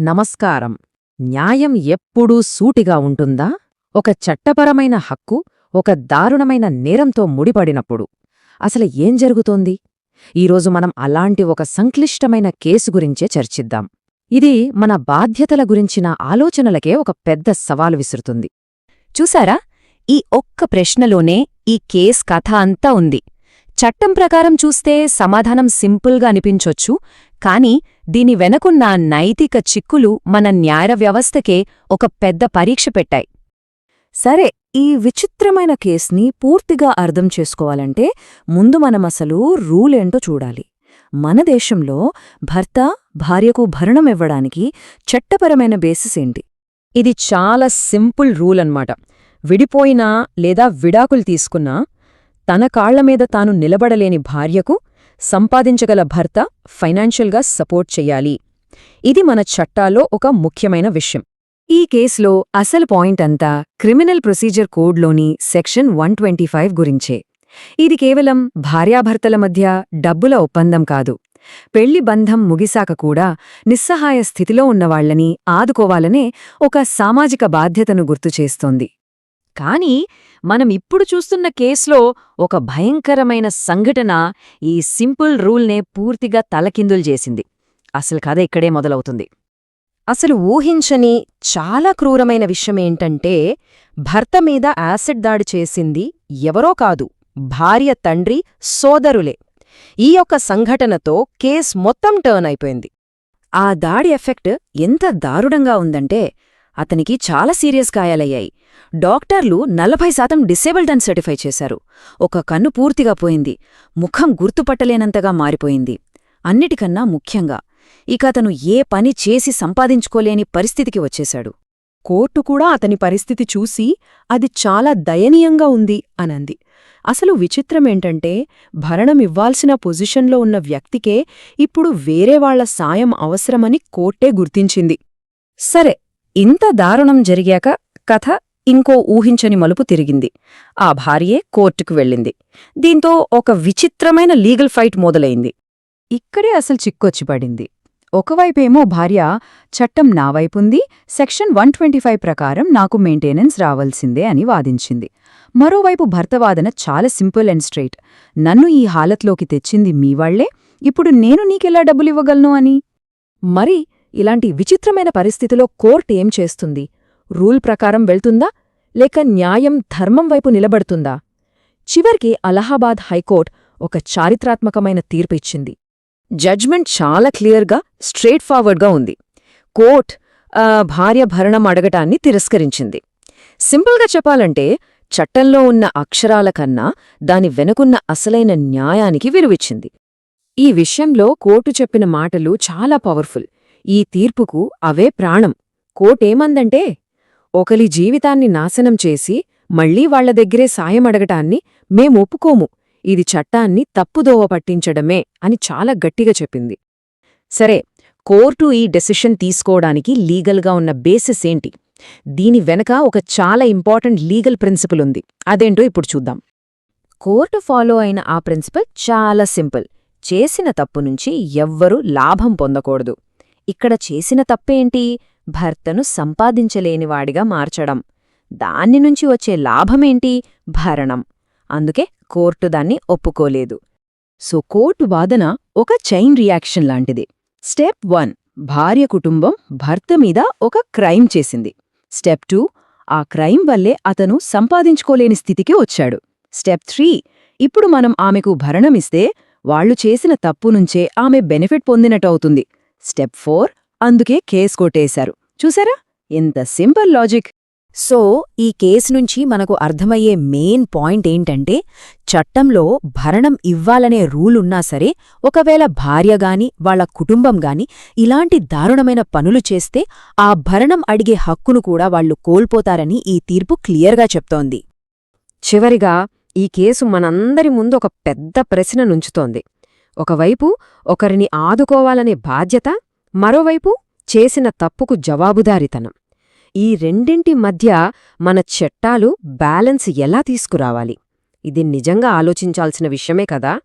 నమస్కారం. న్యాయం ఎప్పుడూ సూటిగా ఉంటుందా? ఒక చట్టపరమైన హక్కు ఒక దారుణమైన నేరంతో ముడిపడినప్పుడు. అసలు ఏం జరుగుతోంది? ఈరోజు మనం అలాంటి ఒక సంక్లిష్టమైన కేసు గురించే చర్చిద్దాం. ఇది మన బాధ్యతల గురించిన ఆలోచనలకే ఒక పెద్ద సవాలు విసురుతుంది. చూసారా? ఈ ఒక్క ప్రశ్నలోనే ఈ కేస్ కథ అంతా ఉంది. చట్టం ప్రకారం చూస్తే సమాధానం సింపుల్గా అనిపించొచ్చు కాని దీని వెనకున్న నైతిక చిక్కులు మన న్యాయ వ్యవస్థకే ఒక పెద్ద పరీక్ష పెట్టాయి. సరే ఈ విచిత్రమైన కేస్ని పూర్తిగా అర్థం చేసుకోవాలంటే ముందు మనమసలు రూలేంటో చూడాలి. మన దేశంలో భర్త భార్యకు భరణం ఇవ్వడానికి చట్టపరమైన బేసిస్ ఏంటి? ఇది చాలా సింపుల్ రూల్ అన్నమాట. విడిపోయినా లేదా విడాకులు తీసుకున్నా తన కాళ్ళమీద తాను నిలబడలేని భార్యకు సంపాదించగల భర్త ఫైనాన్షియల్గా సపోర్ట్ చెయ్యాలి ఇది మన చట్టాల్లో ఒక ముఖ్యమైన విషయం. ఈ కేసులో అసలు పాయింట్ అంతా క్రిమినల్ ప్రొసీజర్ కోడ్లోని సెక్షన్ వన్ ట్వంటీ ఫైవ్ గురించే. ఇది కేవలం భార్యాభర్తల మధ్య డబ్బుల ఒప్పందం కాదు. పెళ్ళి బంధం ముగిశాక కూడా నిస్సహాయ స్థితిలో ఉన్నవాళ్ళని ఆదుకోవాలనే ఒక సామాజిక బాధ్యతను గుర్తుచేస్తోంది కానీ మనం ఇప్పుడు చూస్తున్న కేసులో ఒక భయంకరమైన సంఘటన ఈ సింపుల్ రూల్నే పూర్తిగా తలకిందులు చేసింది. అసలు కథ ఇక్కడే మొదలవుతుంది. అసలు ఊహించని చాలా క్రూరమైన విషయమేంటంటే భర్త మీద యాసిడ్ దాడి చేసింది ఎవరో కాదు భార్య తండ్రి సోదరులే. ఈ యొక్క సంఘటనతో కేస్ మొత్తం టర్న్ అయిపోయింది. ఆ దాడి ఎఫెక్ట్ ఎంత దారుణంగా ఉందంటే అతనికి చాలా సీరియస్ గాయాలయ్యాయి. డాక్టర్లు నలభై శాతం డిసేబుల్డ్ అని సర్టిఫై చేశారు. ఒక కన్ను పూర్తిగా పోయింది. ముఖం గుర్తుపట్టలేనంతగా మారిపోయింది. అన్నిటికన్నా ముఖ్యంగా ఇక అతను ఏ పని చేసి సంపాదించుకోలేని పరిస్థితికి వచ్చేశాడు. కోర్టు కూడా అతని పరిస్థితి చూసి అది చాలా దయనీయంగా ఉంది అనంది. అసలు విచిత్రమేంటంటే భరణం ఇవ్వాల్సిన పొజిషన్లో ఉన్న వ్యక్తికే ఇప్పుడు వేరేవాళ్ళ సాయం అవసరమని కోర్టే గుర్తించింది. సరే ఇంత దారుణం జరిగాక కథ ఇంకో ఊహించని మలుపు తిరిగింది. ఆ భార్యే కోర్టుకు వెళ్ళింది. దీంతో ఒక విచిత్రమైన లీగల్ ఫైట్ మొదలైంది. ఇక్కడే అసలు చిక్కొచ్చి పడింది. ఒకవైపేమో భార్య చట్టం నా వైపుంది సెక్షన్ వన్ ప్రకారం నాకు మెయింటెనెన్స్ రావాల్సిందే అని వాదించింది. మరోవైపు భర్త వాదన చాలా సింపుల్ అండ్ స్ట్రైట్ నన్ను ఈ హాలత్లోకి తెచ్చింది మీవాళ్ళే ఇప్పుడు నేను నీకెలా డబ్బులివ్వగలను అని? మరి ఇలాంటి విచిత్రమైన పరిస్థితిలో కోర్టు ఏం చేస్తుంది? రూల్ ప్రకారం వెళ్తుందా? లేక న్యాయం ధర్మం వైపు నిలబడుతుందా? చివర్కి అలహాబాద్ హైకోర్టు ఒక చారిత్రాత్మకమైన తీర్పు ఇచ్చింది. జడ్జ్మెంట్ చాలా క్లియర్గా స్ట్రేట్ ఫార్వర్డ్గా ఉంది. కోర్ట్ భార్య భరణం అడగటాన్ని తిరస్కరించింది. సింపుల్గా చెప్పాలంటే చట్టంలో ఉన్న అక్షరాల కన్నా దాని వెనుకున్న అసలైన న్యాయానికి విలువిచ్చింది. ఈ విషయంలో కోర్టు చెప్పిన మాటలు చాలా పవర్ఫుల్. ఈ తీర్పుకు అవే ప్రాణం. కోర్టేమందంటే ఒకలి జీవితాన్ని నాశనం చేసి మళ్ళీ వాళ్ళ దగ్గరే సాయం అడగటాన్ని మేమొప్పుకోము ఇది చట్టాన్ని తప్పుదోవ పట్టించడమే అని చాలా గట్టిగా చెప్పింది. సరే కోర్టు ఈ డెసిషన్ తీసుకోవడానికి లీగల్గా ఉన్న బేసిస్ ఏంటి? దీని వెనక ఒక చాలా ఇంపార్టెంట్ లీగల్ ప్రిన్సిపల్ ఉంది. అదేంటో ఇప్పుడు చూద్దాం. కోర్టు ఫాలో అయిన ఆ ప్రిన్సిపల్ చాలా సింపుల్. చేసిన తప్పు నుంచి ఎవ్వరూ లాభం పొందకూడదు. ఇక్కడ చేసిన తప్పేంటి? భర్తను సంపాదించలేనివాడిగా మార్చడం. దాన్ని నుంచి వచ్చే లాభమేంటి? భరణం. అందుకే కోర్టు దాన్ని ఒప్పుకోలేదు. సో కోర్టు వాదన ఒక చైన్ రియాక్షన్ లాంటిది. స్టెప్ వన్ భార్య కుటుంబం భర్త మీద ఒక క్రైమ్ చేసింది. స్టెప్ టూ ఆ క్రైమ్ వల్లే అతను సంపాదించుకోలేని స్థితికి వచ్చాడు. స్టెప్ త్రీ ఇప్పుడు మనం ఆమెకు భరణమిస్తే వాళ్ళు చేసిన తప్పు నుంచే ఆమె బెనిఫిట్ పొందినట్టవుతుంది స్టెప్ ఫోర్ అందుకే కేసు కొట్టేశారు. చూసారా? ఎంత సింపుల్ లాజిక్. సో ఈ కేసు నుంచి మనకు అర్థమయ్యే మెయిన్ పాయింట్ ఏంటంటే చట్టంలో భరణం ఇవ్వాలనే రూలున్నా సరే ఒకవేళ భార్యగాని వాళ్ళ కుటుంబం గాని ఇలాంటి దారుణమైన పనులు చేస్తే ఆ భరణం అడిగే హక్కును కూడా వాళ్ళు కోల్పోతారని ఈ తీర్పు క్లియర్గా చెప్తోంది. చివరిగా ఈ కేసు మనందరి ముందు ఒక పెద్ద ప్రశ్న నుంచుతోంది. ఒకవైపు ఒకరిని ఆదుకోవాలనే బాధ్యత మరోవైపు చేసిన తప్పుకు జవాబుదారితనం. ఈ రెండింటి మధ్య మన చట్టాలు బ్యాలెన్స్ ఎలా తీసుకురావాలి? ఇది నిజంగా ఆలోచించాల్సిన విషయమే కదా?